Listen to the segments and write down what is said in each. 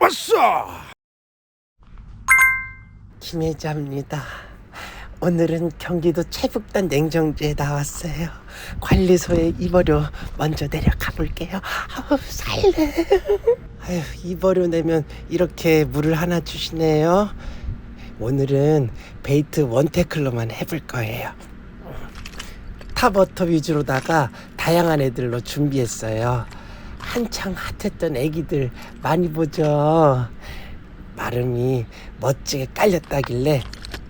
왔어! 김혜자입니다. 오늘은 경기도 체북단 냉정지에 나왔어요. 관리소에 이버려 먼저 내려가 볼게요. 아우 살래. 아휴 이버려 내면 이렇게 물을 하나 주시네요. 오늘은 베이트 원테클로만 해볼 거예요. 탑워터 위주로다가 다양한 애들로 준비했어요. 한창 핫했던 애기들 많이 보죠. 마름이 멋지게 깔렸다길래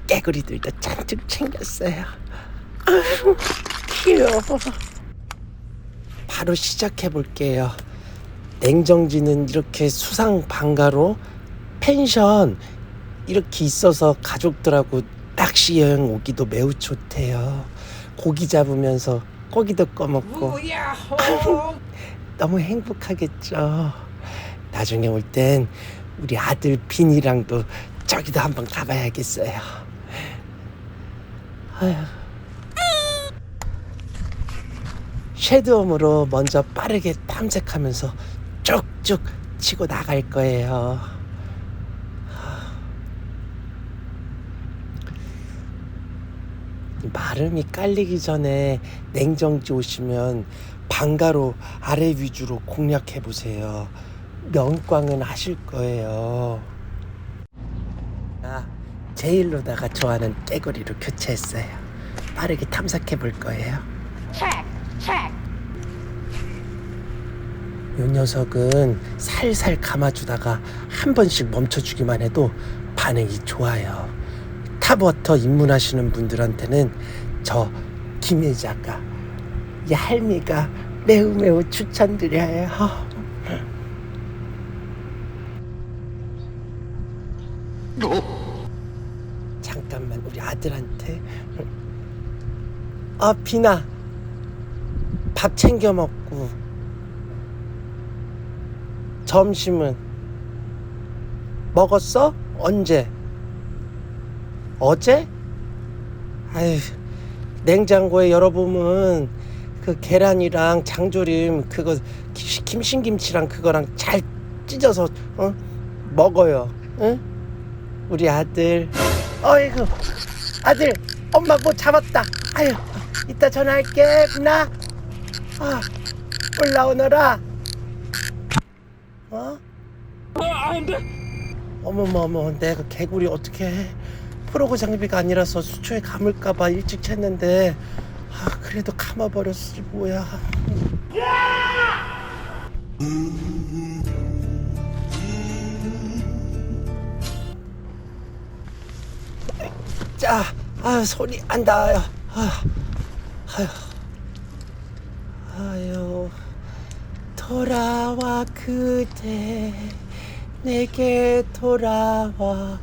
깨구리들도 잔뜩 챙겼어요. 아유, 귀여워. 바로 시작해 볼게요. 냉정지는 이렇게 수상 방가로 펜션 이렇게 있어서 가족들하고 낚시 여행 오기도 매우 좋대요. 고기 잡으면서 고기도 꺼먹고 너무 행복하겠죠. 나중에 올 땐 우리 아들 빈이랑도 저기도 한번 가봐야겠어요. 아휴. 쉐드홈으로 먼저 빠르게 탐색하면서 쭉쭉 치고 나갈 거예요. 마름이 깔리기 전에 냉정지 오시면 방가로 아래 위주로 공략해 보세요. 명꽝은 하실 거예요. 아, 제일로다가 좋아하는 깨구리로 교체했어요. 빠르게 탐색해 볼 거예요. 요 녀석은 살살 감아주다가 한 번씩 멈춰주기만 해도 반응이 좋아요. 탑워터 입문하시는 분들한테는 저 김혜자가 이 할미가 매우 매우 추천드려요. 잠깐만 우리 아들한테 아 비나 밥 챙겨 먹고 점심은 먹었어? 언제? 어제? 아유 냉장고에 열어보면 그 계란이랑 장조림 그거 기- 김신김치랑 그거랑 잘 찢어서 어? 먹어요. 응? 우리 아들. 어이구 아들 엄마 뭐 잡았다. 아유 이따 전화할게 나. 아 올라오너라. 어? 어머머 어머 내가 개구리 어떻게 해 프로그 장비가 아니라서 수초에 감을까봐 일찍 챘는데 아 그래도 감아버렸지 뭐야 자, 아 손이 안 닿아요. 아, 아유, 아유, 돌아와 그대 내게 돌아와.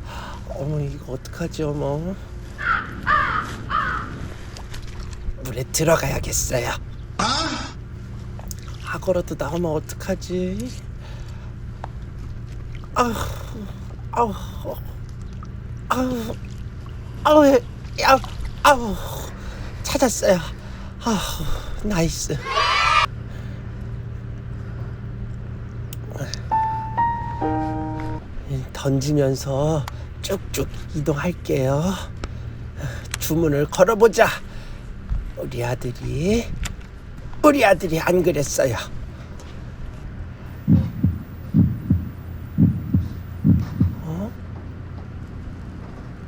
어머 이거 어떡하지 어머. 물에 들어가야겠어요. 악어라도 나오면 어떡하지? 아우, 아우, 아우. 아우, 예, 아우, 아우, 찾았어요. 아우, 나이스. 던지면서 쭉쭉 이동할게요. 주문을 걸어보자. 우리 아들이, 우리 아들이 안 그랬어요. 어?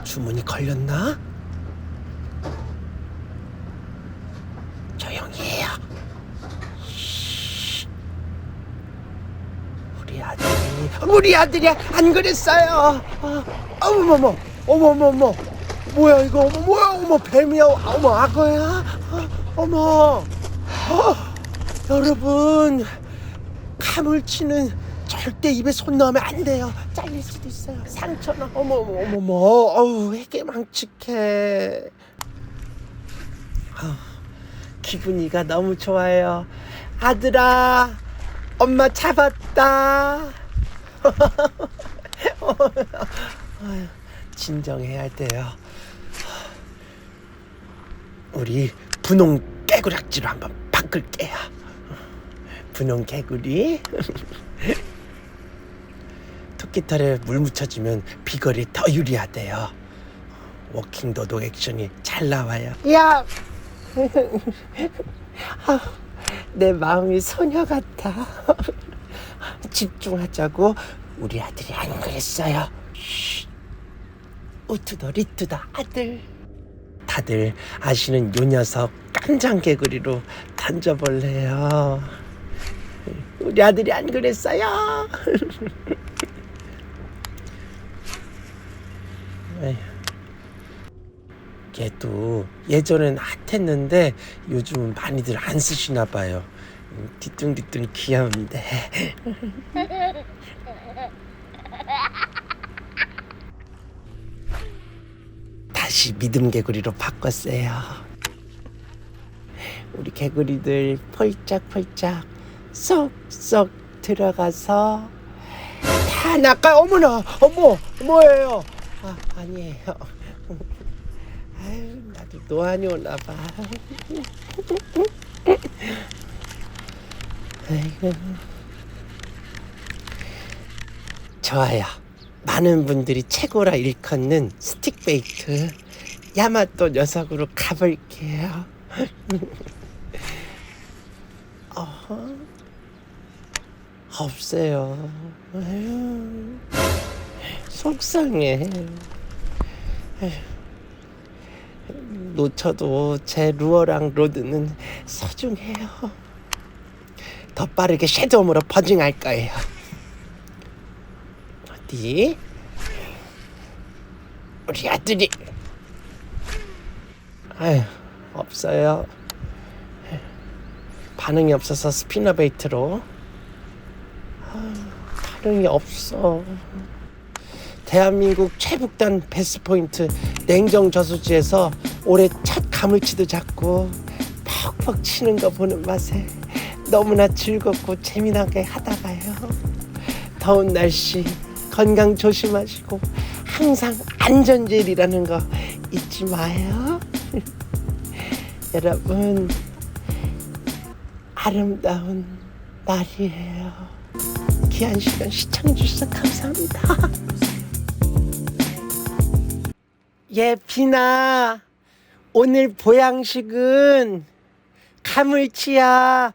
주문이 걸렸나? 조용히 해요. 쉿. 우리 아들이 우리 아들이 안 그랬어요. 아, 어머머머, 어머머머, 뭐야 이거? 어머 뭐야? 어머 뱀이야? 어머 악어야? 아, 어머, 아, 여러분 가물치는 절대 입에 손 넣으면 안 돼요. 잘릴 수도 있어요. 상처나 어머 어머 어머 어머 어우 되게 망측해. 아우, 기분이가 너무 좋아요. 아들아, 엄마 잡았다. 아유, 진정해야 돼요. 우리 분홍 깨구락지로 한번 바꿀게요. 분홍 개구리. 토끼털에 물 묻혀주면 비거리 더 유리하대요. 워킹 도도 액션이 잘 나와요. 야, 아, 내 마음이 소녀 같아. 집중하자고 우리 아들이 안 그랬어요. 쉿. 우투더 리투더 아들. 다들 아시는 요 녀석 깜장 개구리로 던져볼래요. 우리 아들이 안 그랬어요. 얘도 예전엔 핫했는데 요즘은 많이들 안 쓰시나 봐요. 음, 뒤뚱뒤뚱 귀여운데. 다시 믿음 개구리로 바꿨어요. 우리 개구리들 펄짝펄짝 쏙쏙 들어가서 다 나가 어머나 어머 뭐예요? 아 아니에요. 아유 나도 노안이 오나 봐. 아이고. 좋아요. 많은 분들이 최고라 일컫는 스틱 베이트 야마또 녀석으로 가볼게요. 어허. 없어요. 아유, 속상해. 놓쳐도 제 루어랑 로드는 소중해요. 더 빠르게 섀도움으로 버징할 거예요. 어디? 우리 아들이 아휴 없어요. 반응이 없어서 스피너 베이트로 아, 반응이 없어. 대한민국 최북단 베스트 포인트 냉정 저수지에서 올해 첫 가물치도 잡고 퍽퍽 치는 거 보는 맛에 너무나 즐겁고 재미나게 하다가요. 더운 날씨 건강 조심하시고 항상 안전제일이라는 거 잊지 마요. 여러분 아름다운 날이에요. 귀한 시간 시청해 주셔서 감사합니다. 예, 비나 오늘 보양식은 가물치야.